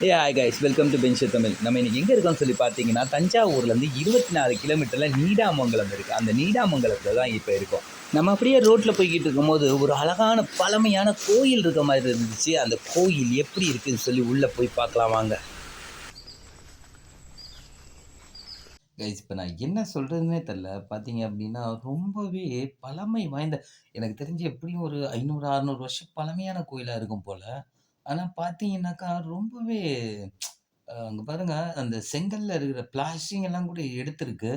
Hey hi guys welcome to பென்ஷ Tamil நம்ம இன்றைக்கி எங்கே இருக்கோம்னு சொல்லி பார்த்தீங்கன்னா தஞ்சாவூர்லேருந்து இருபத்தி நாலு கிலோமீட்டரில் நீடாமங்கலம் இருக்குது அந்த நீடாமங்கலத்தில் தான் இப்போ இருக்கோம். நம்ம அப்படியே ரோட்டில் போய்கிட்டு இருக்கும்போது ஒரு அழகான பழமையான கோயில் இருக்க மாதிரி இருந்துச்சு. அந்த கோயில் எப்படி இருக்குதுன்னு சொல்லி உள்ளே போய் பார்க்கலாம் வாங்க. கைஸ் இப்போ நான் என்ன சொல்கிறதுனே தெரில பார்த்தீங்க அப்படின்னா ரொம்பவே பழமை வாய்ந்த எனக்கு தெரிஞ்சு எப்படியும் ஒரு ஐநூறு அறநூறு வருஷம் பழமையான கோயிலாக இருக்கும் போல். ஆனால் பார்த்தீங்கன்னாக்கா ரொம்பவே அங்கே பாருங்க அந்த செங்கல்ல இருக்கிற பிளாஸ்டிங் எல்லாம் கூட எடுத்திருக்கு.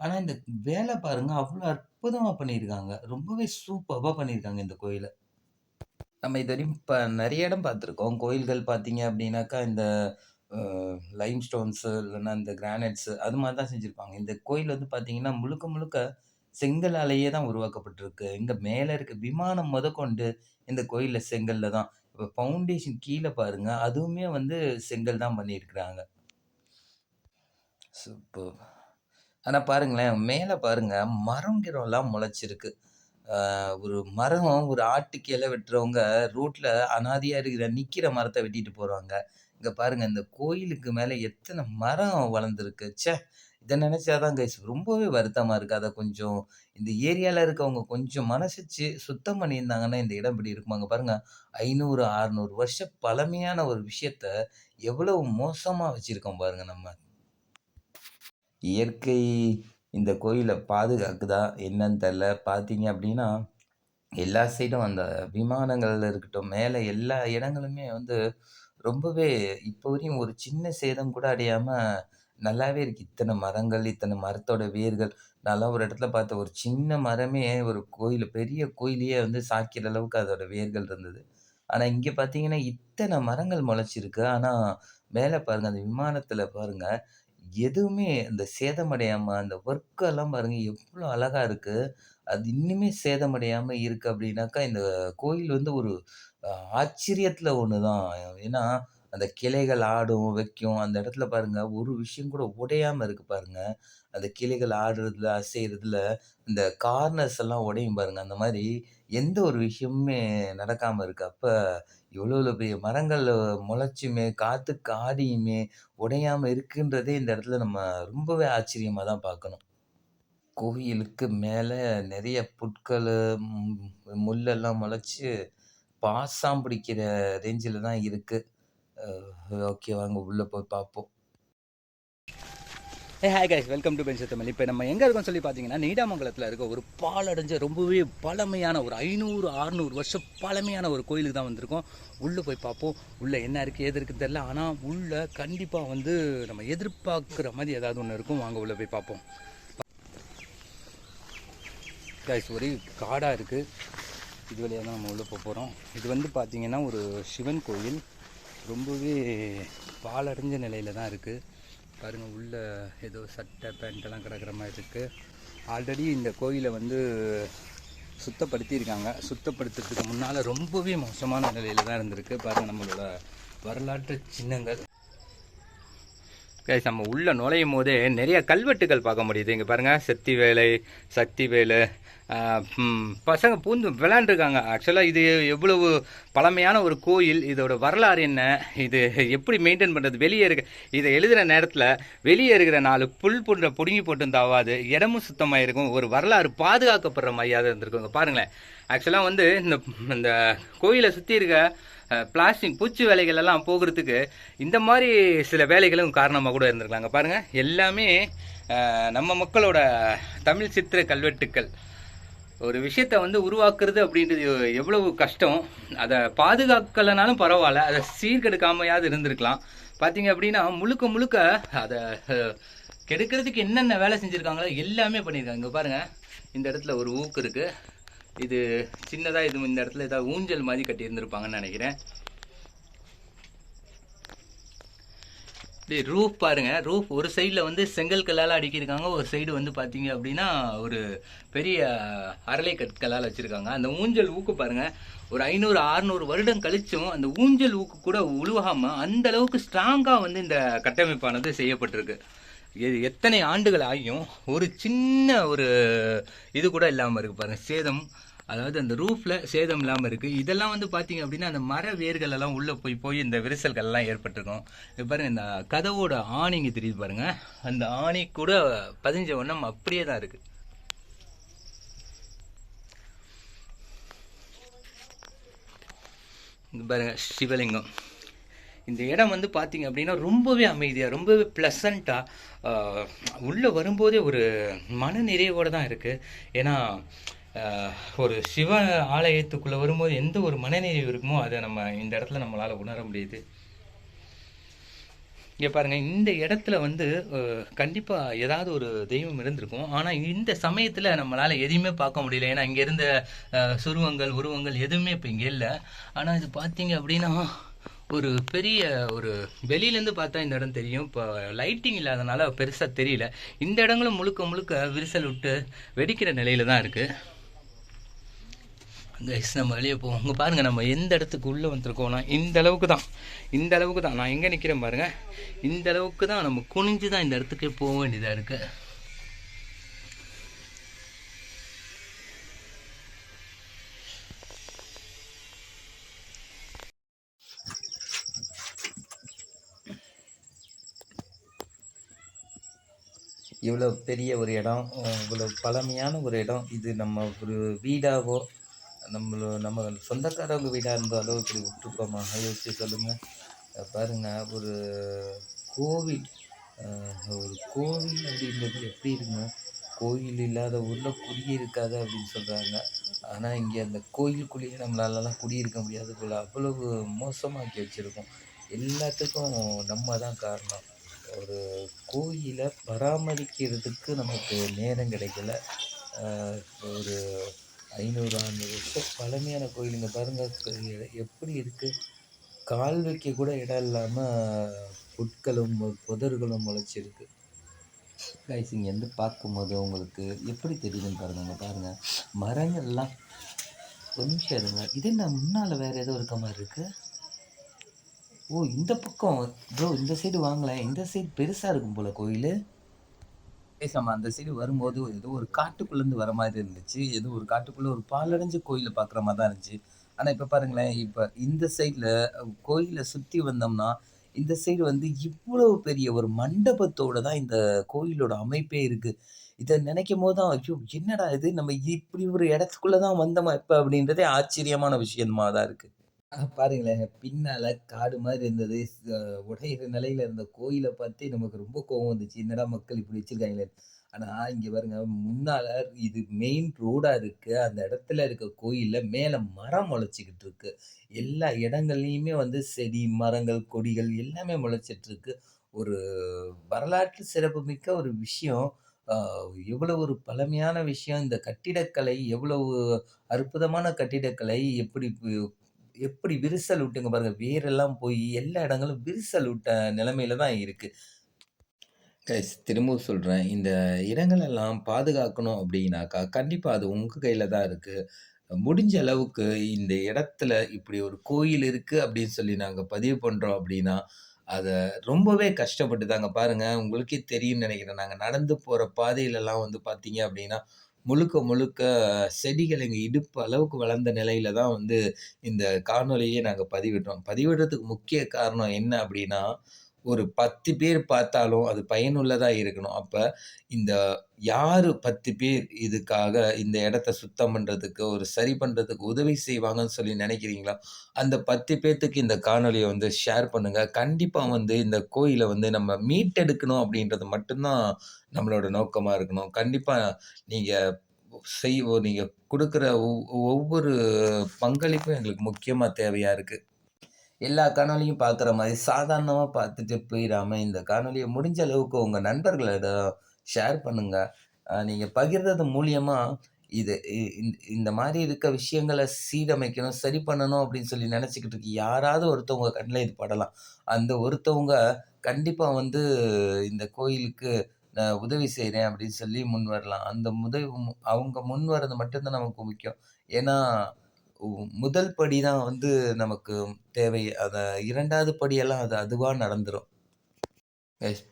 ஆனால் இந்த வேலை பாருங்க அவ்வளோ அற்புதமாக பண்ணியிருக்காங்க. ரொம்பவே சூப்பராக பண்ணியிருக்காங்க இந்த கோயிலை. நம்ம இது வரையும் இப்போ நிறைய இடம் பார்த்துருக்கோம். கோயில்கள் பார்த்தீங்க அப்படின்னாக்கா இந்த லைம் ஸ்டோன்ஸு இல்லைன்னா இந்த கிரானைட்ஸு அது மாதிரி தான் செஞ்சுருப்பாங்க. இந்த கோயில் வந்து பார்த்தீங்கன்னா முழுக்க முழுக்க செங்கலாலேயே தான் உருவாக்கப்பட்டிருக்கு. இங்கே மேலே இருக்க விமானம் முதற்கொண்டு இந்த கோயிலில் செங்கல்ல தான் இப்போ ஃபவுண்டேஷன் கீழே பாருங்கள் அதுவுமே வந்து செங்கல் தான் பண்ணியிருக்கிறாங்க. சூப்பர். ஆனால் பாருங்களேன் மேலே பாருங்க மரம் கிரம்லாம் முளைச்சிருக்கு. ஒரு மரம் ஒரு ஆட்டு கீழே வெட்டுறவங்க ரோட்டில் அனாதியாக இருக்கிற நிற்கிற மரத்தை வெட்டிட்டு போகிறாங்க இங்கே பாருங்கள் இந்த கோயிலுக்கு மேலே எத்தனை மரம் வளர்ந்துருக்கு. ச்சே இதை நினைச்சாதான் கைஸ் ரொம்பவே வருத்தமா இருக்குது அதை கொஞ்சம் இந்த ஏரியால இருக்கவங்க கொஞ்சம் மனசிச்சு சுத்தம் பண்ணியிருந்தாங்கன்னா இந்த இடம் இப்படி இருக்குமாங்க பாருங்க ஐநூறு அறுநூறு வருஷம் பழமையான ஒரு விஷயத்த எவ்வளவு மோசமா வச்சிருக்கோம் பாருங்க நம்ம. இயற்கை இந்த கோயிலை பாதுகாக்குதா? என்னன்னு தெரில பார்த்தீங்க அப்படின்னா எல்லா சைடும் அந்த விமானங்கள் இருக்கட்டும் மேலே எல்லா இடங்களுமே வந்து ரொம்பவே இப்போ வரையும் ஒரு சின்ன சேதம் கூட அடையாமல் நல்லாவே இருக்கு. இத்தனை மரங்கள் இத்தனை மரத்தோட வேர்கள். நான்லாம் ஒரு இடத்துல பார்த்த ஒரு சின்ன மரமே ஒரு கோயில் பெரிய கோயிலையே வந்து சாய்க்கிற அளவுக்கு அதோட வேர்கள் இருந்தது. ஆனால் இங்கே பார்த்தீங்கன்னா இத்தனை மரங்கள் முளைச்சிருக்கு. ஆனால் மேலே பாருங்கள் அந்த விமானத்தில் பாருங்கள் எதுவுமே அந்த சேதமடையாமல் அந்த ஒர்க்கெல்லாம் பாருங்கள் எவ்வளோ அழகாக இருக்குது அது இன்னுமே சேதமடையாமல் இருக்குது அப்படின்னாக்கா, இந்த கோயில் வந்து ஒரு ஆச்சரியத்தில் ஒன்று தான் ஏன்னா, அந்த கிளைகள் ஆடும், வைக்கும். அந்த இடத்துல பாருங்கள் ஒரு விஷயம் கூட உடையாமல் இருக்குது பாருங்கள் அந்த கிளைகள் ஆடுறதுல, அசைகிறதுல இந்த கார்னர்ஸ் எல்லாம் உடையும் பாருங்கள் அந்த மாதிரி எந்த ஒரு விஷயமுமே நடக்காமல் இருக்குது அப்போ இவ்வளோ இவ்வளோ பெரிய மரங்கள் முளைச்சுமே, காற்று காடியுமே உடையாமல் இருக்குன்றதே இந்த இடத்துல நம்ம ரொம்பவே ஆச்சரியமாக தான் பார்க்கணும். கோயிலுக்கு மேலே நிறைய புட்கள் முள்ளெல்லாம் முளைச்சி பாசம் பிடிக்கிற ரேஞ்சில் தான் இருக்குது ஓகே வாங்க உள்ளே போய் பார்ப்போம். Hey hi guys welcome to பென்ஷ Tamil இப்போ நம்ம எங்கே இருக்கோம்னு சொல்லி பார்த்தீங்கன்னா நீடாமங்கலத்தில் இருக்க ஒரு பாலடைஞ்ச ரொம்பவே பழமையான ஒரு ஐநூறு அறுநூறு வருஷம் பழமையான ஒரு கோயிலுக்கு தான் வந்திருக்கோம். உள்ளே போய் பார்ப்போம். உள்ளே என்ன இருக்குது எது இருக்குது தெரில ஆனால் உள்ளே கண்டிப்பாக வந்து நம்ம எதிர்பார்க்குற மாதிரி ஏதாவது ஒன்று இருக்கும். வாங்க உள்ளே போய் பார்ப்போம். கைஸ் ஒரே காடாக இருக்குது இது வழியாக தான் நம்ம உள்ளே போக போகிறோம் இது வந்து பார்த்திங்கன்னா ஒரு சிவன் கோயில். ரொம்பவே பாலடைஞ்ச நிலையில் தான் இருக்குது பாருங்கள் உள்ளே ஏதோ சட்டை பேண்ட்டெல்லாம் கிடக்கிற மாதிரி இருக்குது ஆல்ரெடி இந்த கோயிலை வந்து சுத்தப்படுத்தியிருக்காங்க. சுத்தப்படுத்துறதுக்கு முன்னால் ரொம்பவே மோசமான நிலையில் தான் இருந்திருக்கு. பாருங்கள் நம்மளோட வரலாற்று சின்னங்கள். கைஸ் நம்ம உள்ளே நுழையும் போதே நிறைய கல்வெட்டுகள் பார்க்க முடியுது. இங்கே பாருங்கள் சக்தி வேலை சக்தி வேலை பசங்க பூந்து விளாண்டுருக்காங்க. ஆக்சுவலாக இது எவ்வளவு பழமையான ஒரு கோயில். இதோட வரலாறு என்ன? இது எப்படி மெயின்டைன் பண்ணுறது வெளியே இருக்க இதை எழுதுகிற நேரத்தில் வெளியே இருக்கிற நாலு புல் புண்ட பிடுங்கி போட்டும் தாவாது இடமும் சுத்தமாக இருக்கும். ஒரு வரலாறு பாதுகாக்கப்படுற மாதிரியாக இருந்திருக்குங்க பாருங்களேன். ஆக்சுவலாக வந்து இந்த இந்த கோயிலை சுற்றி இருக்க பிளாஸ்டிக் பூச்சி வேலைகள் எல்லாம் போகிறதுக்கு இந்த மாதிரி சில வேலைகளும் காரணமாக கூட இருந்திருக்காங்க பாருங்கள் எல்லாமே நம்ம மக்களோட தமிழ் சித்திர கல்வெட்டுக்கள். ஒரு விஷயத்த வந்து உருவாக்குறது அப்படின்றது எவ்வளவு கஷ்டம். அதை பாதுகாக்கலைனாலும் பரவாயில்ல. அதை சீர்கெடுக்காமையாவது இருந்திருக்கலாம். பார்த்தீங்க அப்படின்னா முழுக்க முழுக்க அதை கெடுக்கிறதுக்கு என்னென்ன வேலை செஞ்சுருக்காங்களோ எல்லாமே பண்ணியிருக்காங்க. இங்கே பாருங்கள் இந்த இடத்துல ஒரு ஊக்கு இருக்குது இது சின்னதாக இது இந்த இடத்துல ஏதாவது ஊஞ்சல் மாதிரி கட்டியிருந்துருப்பாங்கன்னு நினைக்கிறேன். இப்படி ரூஃப் பாருங்க. ரூஃப் ஒரு சைடில் வந்து செங்கல் கல்லால் அடுக்கியிருக்காங்க. ஒரு சைடு வந்து பார்த்தீங்க அப்படின்னா ஒரு பெரிய அரளை கற்களால் வச்சுருக்காங்க. அந்த ஊஞ்சல் ஊக்கு பாருங்க. ஒரு ஐநூறு அறுநூறு வருடம் கழிச்சும் அந்த ஊஞ்சல் ஊக்கு கூட உழுவாமல் அந்த அளவுக்கு ஸ்ட்ராங்காக வந்து இந்த கட்டமைப்பானது செய்யப்பட்டிருக்கு. இது எத்தனை ஆண்டுகள் ஆகியும் ஒரு சின்ன ஒரு இது கூட இல்லாமல் இருக்கு பாருங்கள் சேதம் அதாவது அந்த ரூஃப்ல சேதம் இல்லாமல் இருக்கு. இதெல்லாம் வந்து பார்த்தீங்க அப்படின்னா அந்த மர வேர்கள் எல்லாம் உள்ள போய் போய் இந்த விரிசல்கள் எல்லாம் ஏற்பட்டிருக்கும். இது பாருங்க இந்த கதவோட ஆணிங்க தெரியுது பாருங்க. அந்த ஆணி கூட பதிஞ்ச வண்ணம் அப்படியே தான் இருக்கு. பாருங்க சிவலிங்கம். இந்த இடம் வந்து பார்த்தீங்க அப்படின்னா ரொம்பவே அமைதியாக ரொம்பவே ப்ளசண்ட்டாக உள்ளே வரும்போதே ஒரு மன நிறைவோடு தான் இருக்குது ஏன்னா ஒரு சிவ ஆலயத்துக்குள்ளே வரும்போது எந்த ஒரு மனநிறைவு இருக்குமோ அதை நம்ம இந்த இடத்துல நம்மளால் உணர முடியுது. இங்கே பாருங்க இந்த இடத்துல வந்து கண்டிப்பாக ஏதாவது ஒரு தெய்வம் இருந்திருக்கும். ஆனால் இந்த சமயத்தில் நம்மளால எதையுமே பார்க்க முடியல. ஏன்னா இங்கே இருந்த சுருவங்கள் உருவங்கள் எதுவுமே இப்போ இங்கே இல்லை. ஆனால் இது பார்த்தீங்க அப்படின்னா ஒரு பெரிய ஒரு வெளியிலேருந்து பார்த்தா இந்த இடம் தெரியும். இப்போ லைட்டிங் இல்லாதனால பெருசாக தெரியல. இந்த இடங்களும் முழுக்க முழுக்க விரிசல் விட்டு வெடிக்கிற நிலையில தான் இருக்குது கைஸ் நம்ம வெளியே போவோம். இங்கே பாருங்கள் நம்ம எந்த இடத்துக்கு உள்ளே வந்திருக்கோம்னா இந்த அளவுக்கு தான். இந்த அளவுக்கு தான். நான் எங்கே நிற்கிறேன் பாருங்கள் இந்த அளவுக்கு தான் நம்ம குனிஞ்சு தான் இந்த இடத்துக்கே போக வேண்டியதாக இருக்குது இவ்வளோ பெரிய ஒரு இடம் இவ்வளோ பழமையான ஒரு இடம். இது நம்ம ஒரு வீடாகவோ நம்மளோ நம்ம சொந்தக்காரவங்க வீடாக இருந்தாலும் இப்படி விட்டுருப்போமா யோசிச்சு சொல்லுங்கள் பாருங்கள் ஒரு கோவில் ஒரு கோவில் அப்படின்றது எப்படி இருக்குங்க? கோயில் இல்லாத ஊரில் குடியிருக்காது அப்படின்னு சொல்கிறாங்க ஆனால் இங்கே அந்த கோயிலுக்குள்ளேயே நம்மளாலலாம் குடியிருக்க முடியாது போல். அவ்வளவு மோசமாக்கி வச்சுருக்கோம். எல்லாத்துக்கும் நம்ம தான் காரணம். ஒரு கோயிலை பராமரிக்கிறதுக்கு நமக்கு நேரம் கிடைக்கல. ஒரு ஐநூறு ஆண்டு வருஷம் பழமையான கோயிலுங்க இங்கே பாருங்கள் எப்படி இருக்குது கால் வைக்க கூட இடம் இல்லாமல் புட்களும் புதர்களும் முளைச்சிருக்கு. கைஸ் இங்கேருந்து பார்க்கும்போது உங்களுக்கு எப்படி தெரியுதுன்னு பாருங்க பாருங்கள் மரங்கள்லாம் ஒரு நிமிஷம் இருங்க. இது என்ன முன்னால் வேறு ஏதோ இருக்க மாதிரி இருக்குது ஓ இந்த பக்கம். ப்ரோ இந்த சைடு வாங்கலை. இந்த சைடு பெருசாக இருக்கும் போல கோயில். பேசாம அந்த சைடு வரும்போது ஏதோ ஒரு காட்டுக்குள்ளேருந்து வர மாதிரி இருந்துச்சு. ஏதோ ஒரு காட்டுக்குள்ளே ஒரு பாலடைஞ்ச கோயிலை பார்க்குற மாதிரி தான் இருந்துச்சு. ஆனால் இப்போ பாருங்களேன் இப்போ இந்த சைடில் கோயிலை சுற்றி வந்தோம்னா இந்த சைடு வந்து இவ்வளவு பெரிய ஒரு மண்டபத்தோடு தான் இந்த கோயிலோட அமைப்பே இருக்குது இதை நினைக்கும் போது தான் ஐயோ என்னடா இது? நம்ம இப்படி ஒரு இடத்துக்குள்ளே தான் வந்தோமா இப்போ அப்படின்றதே ஆச்சரியமான விஷயமா தான் இருக்குது பாருங்களேன் பின்னால காடு மாதிரி இருந்தது. அஹ் உடையிற நிலையில இருந்த கோயிலை பார்த்து நமக்கு ரொம்ப கோவம் வந்துச்சு. என்னடா மக்கள் இப்படி வச்சிருக்காங்களே? ஆனா இங்க பாருங்க முன்னால இது மெயின் ரோடா இருக்கு. அந்த இடத்துல இருக்க கோயில்ல மேல மரம் முளைச்சிக்கிட்டு இருக்கு. எல்லா இடங்கள்லயுமே வந்து செடி மரங்கள் கொடிகள் எல்லாமே முளைச்சிட்டு இருக்கு. ஒரு வரலாற்று சிறப்புமிக்க ஒரு விஷயம். ஆஹ் எவ்வளவு ஒரு பழமையான விஷயம். இந்த கட்டிடக்கலை எவ்வளவு அற்புதமான கட்டிடக்கலை எப்படி எப்படி விரிசல் விட்டுங்க பாருங்க. வேரெல்லாம் போய் எல்லா இடங்களும் விரிசல் விட்ட நிலைமையில தான் இருக்கு. கைஸ் திரும்பவும் சொல்கிறேன் இந்த இடங்களெல்லாம் பாதுகாக்கணும் அப்படின்னாக்கா கண்டிப்பாக அது உங்கள் கையில் தான் இருக்குது முடிஞ்ச அளவுக்கு இந்த இடத்துல இப்படி ஒரு கோயில் இருக்குது அப்படின்னு சொல்லி நாங்கள் பதிவு பண்ணுறோம் அப்படின்னா அதை ரொம்பவே கஷ்டப்பட்டு தாங்க பாருங்கள் உங்களுக்கே தெரியும்னு நினைக்கிறேன். நாங்கள் நடந்து போகிற பாதையிலலாம் வந்து பார்த்தீங்க அப்படின்னா முழுக்க முழுக்க செடிகள் எங்கள் இடுப்பு அளவுக்கு வளர்ந்த நிலையில தான் வந்து இந்த காணொலியை நாங்கள் பதிவிடுறோம். பதிவிடுறதுக்கு முக்கிய காரணம் என்ன அப்படின்னா ஒரு பத்து பேர் பார்த்தாலும் அது பயனுள்ளதாக இருக்கணும். அப்போ இந்த யார் பத்து பேர் இதுக்காக இந்த இடத்த சுத்தம் பண்ணுறதுக்கு ஒரு சரி பண்ணுறதுக்கு உதவி செய்வாங்கன்னு சொல்லி நினைக்கிறீங்களா? அந்த பத்து பேர்த்துக்கு இந்த காணொலியை வந்து ஷேர் பண்ணுங்கள் கண்டிப்பாக வந்து இந்த கோயிலை வந்து நம்ம மீட்டெடுக்கணும் அப்படின்றது மட்டும்தான் நம்மளோட நோக்கமாக இருக்கணும். கண்டிப்பாக நீங்கள் செய் நீங்கள் கொடுக்குற ஒவ்வொரு பங்களிப்பும் எங்களுக்கு முக்கியமாக தேவையாக இருக்குது எல்லா காணொலியும் பார்க்குற மாதிரி சாதாரணமாக பார்த்துட்டு போயிடாம இந்த காணொலியை முடிஞ்ச அளவுக்கு உங்கள் நண்பர்களிடம் ஷேர் பண்ணுங்கள் நீங்கள் பகிர்றது மூலியமாக இது இ- இந்த இந்த மாதிரி இருக்க விஷயங்களை சீரமைக்கணும் சரி பண்ணணும் அப்படின்னு சொல்லி நினச்சிக்கிட்டு இருக்கு யாராவது ஒருத்தவங்க கண்ணில் இது படலாம். அந்த ஒருத்தவங்க கண்டிப்பாக வந்து இந்த கோயிலுக்கு நான் உதவி செய்கிறேன் அப்படின்னு சொல்லி முன் வரலாம். அந்த உதவி அவங்க முன் வர்றது மட்டும்தான் நமக்கு முக்கியம். ஏன்னா முதல் படி தான் வந்து நமக்கு தேவை. அதை இரண்டாவது படியெல்லாம் அது அதுவாக நடந்துடும்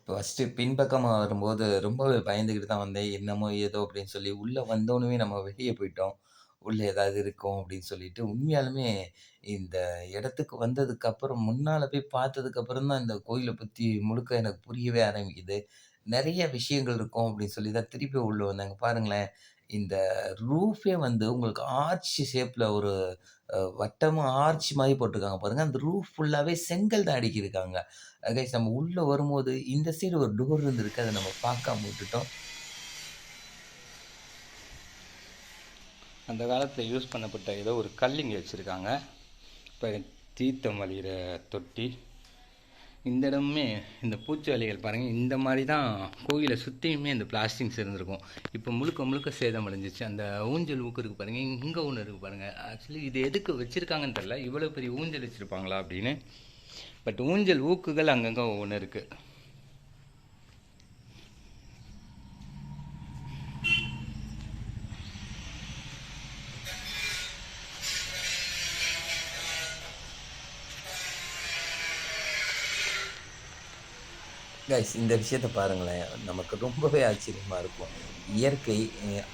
ஃபஸ்ட்டு பின்பக்கமாக வரும்போது ரொம்பவே பயந்துக்கிட்டு தான் வந்தேன். என்னமோ ஏதோ அப்படின்னு சொல்லி உள்ளே வந்தோன்னே நம்ம வெளியே போயிட்டோம். உள்ளே ஏதாவது இருக்கும் அப்படின்னு சொல்லிட்டு, உண்மையாலுமே இந்த இடத்துக்கு வந்ததுக்கப்புறம் முன்னால் போய் பார்த்ததுக்கப்புறம் தான் இந்த கோயிலை பற்றி முழுக்க எனக்கு புரியவே ஆரம்பிக்குது. நிறைய விஷயங்கள் இருக்கும் அப்படின்னு சொல்லி தான் திருப்பி உள்ளே வந்தாங்க. பாருங்களேன், இந்த ரூஃபே வந்து உங்களுக்கு ஆர்ச் ஷேப்பில் ஒரு வட்டமும் ஆர்ச் மாதிரி போட்டிருக்காங்க பாருங்கள் அந்த ரூஃப் ஃபுல்லாகவே செங்கல் தான் அடிக்கியிருக்காங்க கைஸ் நம்ம உள்ளே வரும்போது இந்த சைடு ஒரு டோர் இருந்திருக்கு. அதை நம்ம பார்க்காம விட்டுட்டோம். அந்த காலத்தில் யூஸ் பண்ணப்பட்ட ஏதோ ஒரு கல் வச்சுருக்காங்க இப்போ இப்ப தீர்த்தம் வழிகிற தொட்டி. இந்த இடமுமே இந்த பூச்சாளிகள் பாருங்கள் இந்த மாதிரி தான் கோயிலை சுற்றியுமே இந்த பிளாஸ்டிக்ஸ் இருந்திருக்கும். இப்போ முழுக்க முழுக்க சேதமடைஞ்சிருச்சு. அந்த ஊஞ்சல் ஊக்கு இருக்குது பாருங்கள் இங்கே ஒன்று இருக்குது பாருங்கள் ஆக்சுவலி இது எதுக்கு வச்சிருக்காங்கன்னு தெரில இவ்வளோ பெரிய ஊஞ்சல் வச்சுருப்பாங்களா அப்படின்னு. பட் ஊஞ்சல் ஊக்குகள் அங்கங்கே ஒன்று இருக்குது கைஸ் இந்த விஷயத்த பாருங்களேன். நமக்கு ரொம்பவே ஆச்சரியமாக இருக்கும். இயற்கை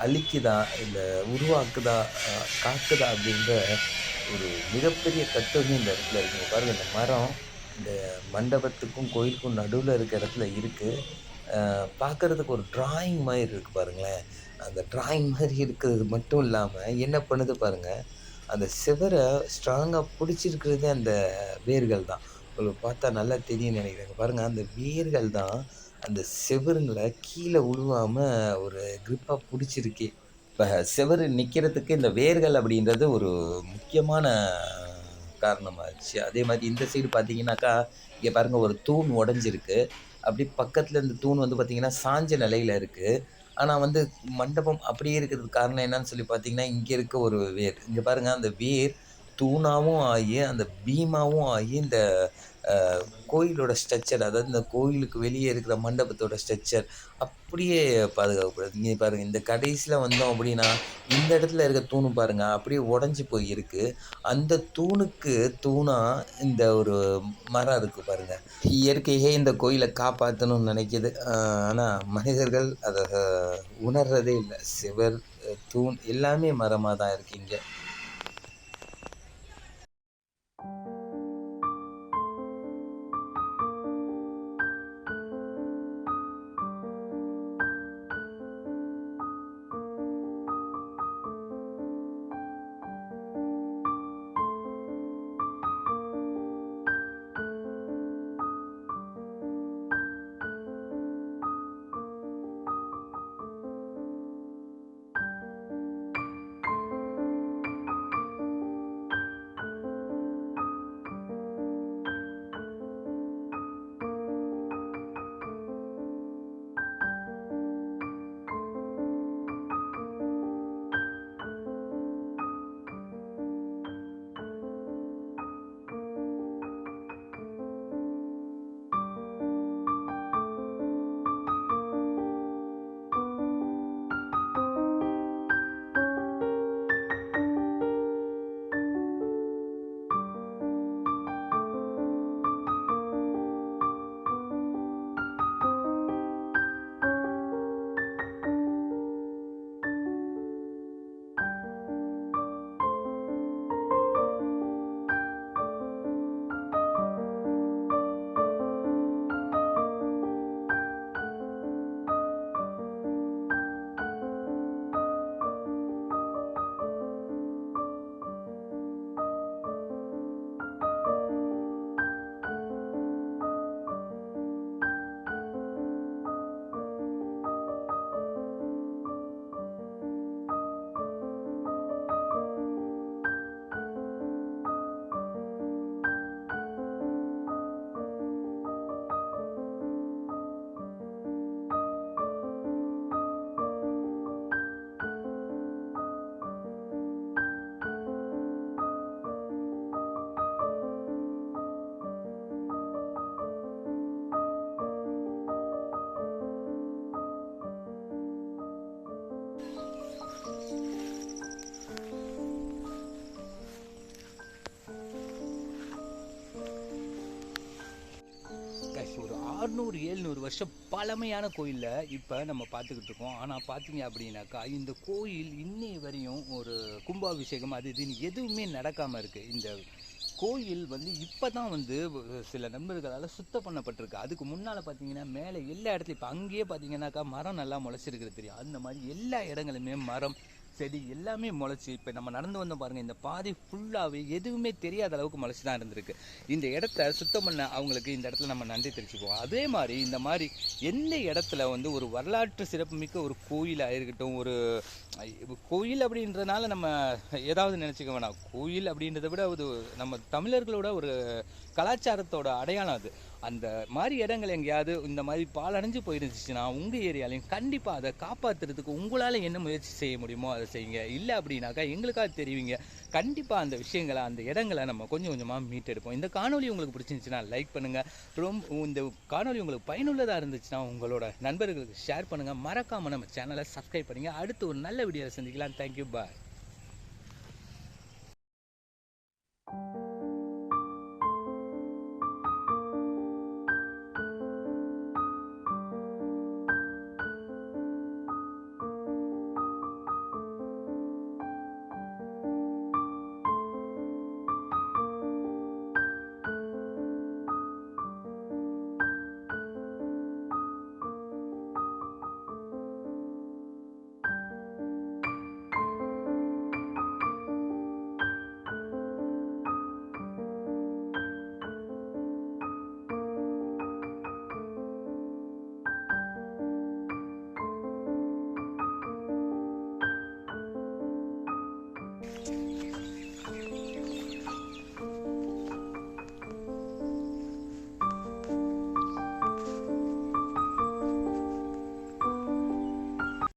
அழிக்குதா? இல்லை உருவாக்குதா? காக்குதா? அப்படின்ற ஒரு மிகப்பெரிய தத்துவமே இந்த இடத்துல இருக்குது பாருங்க இந்த மரம், இந்த மண்டபத்துக்கும், கோயிலுக்கும் நடுவில் இருக்க இடத்துல இருக்குது பார்க்குறதுக்கு ஒரு டிராயிங் மாதிரி இருக்குது பாருங்களேன். அந்த டிராயிங் மாதிரி இருக்கிறது மட்டும் இல்லாமல் என்ன பண்ணுது பாருங்கள் அந்த செவர ஸ்ட்ராங்காக பிடிச்சிருக்கிறதே அந்த வேர்கள் தான். உங்களுக்கு பார்த்தா நல்லா தெரியும் நினைக்கிறாங்க பாருங்கள் அந்த வேர்கள் தான் அந்த செவருங்களை கீழே உழுவாமல் ஒரு க்ரிப்பாக பிடிச்சிருக்கு இப்போ செவுரு நிற்கிறதுக்கு இந்த வேர்கள் அப்படின்றது ஒரு முக்கியமான காரணமாச்சு. அதே மாதிரி இந்த சைடு பார்த்தீங்கன்னாக்கா, இங்கே பாருங்கள் ஒரு தூண் உடஞ்சிருக்கு அப்படியே பக்கத்தில் இந்த தூண் வந்து பார்த்திங்கன்னா சாஞ்ச நிலையில் இருக்குது ஆனால் வந்து மண்டபம் அப்படியே இருக்கிறதுக்கு காரணம் என்னன்னு சொல்லி பார்த்தீங்கன்னா, இங்கே இருக்க ஒரு வேர். இங்கே பாருங்கள் அந்த வேர் தூணாகவும் ஆகி, அந்த பீமாவும் ஆகி இந்த கோயிலோட ஸ்ட்ரக்சர் அதாவது இந்த கோயிலுக்கு வெளியே இருக்கிற மண்டபத்தோட ஸ்ட்ரக்சர் அப்படியே பாதுகாக்கப்படுது. நீங்கள் பாருங்கள் இந்த கடைசியில் வந்தோம் அப்படின்னா, இந்த இடத்துல இருக்க தூணு பாருங்கள் அப்படியே உடஞ்சி போயிருக்கு. அந்த தூணுக்கு தூணாக இந்த ஒரு மரம் இருக்குது பாருங்கள் இயற்கையே இந்த கோயிலை காப்பாற்றணும்னு நினைக்கிது. ஆனால் மனிதர்கள் அதை உணர்றதே இல்லை. செவர், தூண் எல்லாமே மரமாக தான் இருக்குது இங்கே. அறுநூறு எழுநூறு வருஷம் பழமையான கோயிலில் இப்போ நம்ம பார்த்துக்கிட்டு இருக்கோம். ஆனால் பார்த்தீங்க அப்படின்னாக்கா இந்த கோயில் இன்னைய வரையும் ஒரு கும்பாபிஷேகம் அது இதுன்னு எதுவுமே நடக்காமல் இருக்குது இந்த கோயில் வந்து இப்போ தான் வந்து சில நண்பர்களால் சுத்தம் பண்ணப்பட்டிருக்கு. அதுக்கு முன்னால் பார்த்தீங்கன்னா மேலே எல்லா இடத்துலையும் இப்போ அங்கேயே பார்த்தீங்கன்னாக்கா மரம் நல்லா முளைச்சிருக்கிறது தெரியும். அந்த மாதிரி எல்லா இடங்களுமே மரம் செடி எல்லாமே முளைச்சி இப்போ நம்ம நடந்து வந்தோம் பாருங்கள் இந்த பாதை ஃபுல்லாகவே எதுவுமே தெரியாத அளவுக்கு முளைச்சி தான் இருந்திருக்கு. இந்த இடத்த சுத்தம் பண்ண அவங்களுக்கு இந்த இடத்துல நம்ம நன்றி தெரிவிச்சுக்குவோம். அதே மாதிரி இந்த மாதிரி எந்த இடத்துல வந்து ஒரு வரலாற்று சிறப்புமிக்க ஒரு கோயிலாக இருக்கட்டும் ஒரு கோயில் அப்படின்றதுனால நம்ம ஏதாவது நினச்சிக்க வேணாம். கோயில் அப்படின்றத விட அது நம்ம தமிழர்களோட ஒரு கலாச்சாரத்தோட அடையாளம் அது. அந்த மாதிரி இடங்கள் எங்கேயாவது இந்த மாதிரி பாலடைஞ்சு போயிருந்துச்சுன்னா உங்கள் ஏரியாலையும் கண்டிப்பாக அதை காப்பாற்றுறதுக்கு உங்களால் என்ன முயற்சி செய்ய முடியுமோ அதை செய்யுங்க. இல்லை அப்படின்னாக்கா எங்களுக்காக தெரிவிங்க. கண்டிப்பாக அந்த விஷயங்களை அந்த இடங்களை நம்ம கொஞ்சம் கொஞ்சமாக மீட்டெடுப்போம். இந்த காணொளி உங்களுக்கு பிடிச்சிருந்துச்சுன்னா லைக் பண்ணுங்கள் ரொம்ப இந்த காணொளி உங்களுக்கு பயனுள்ளதாக இருந்துச்சுன்னா உங்களோட நண்பர்களுக்கு ஷேர் பண்ணுங்கள் மறக்காமல் நம்ம சேனலை சப்ஸ்கிரைப் பண்ணுங்கள் அடுத்து ஒரு நல்ல வீடியோவை சந்திக்கலாம். Thank you bye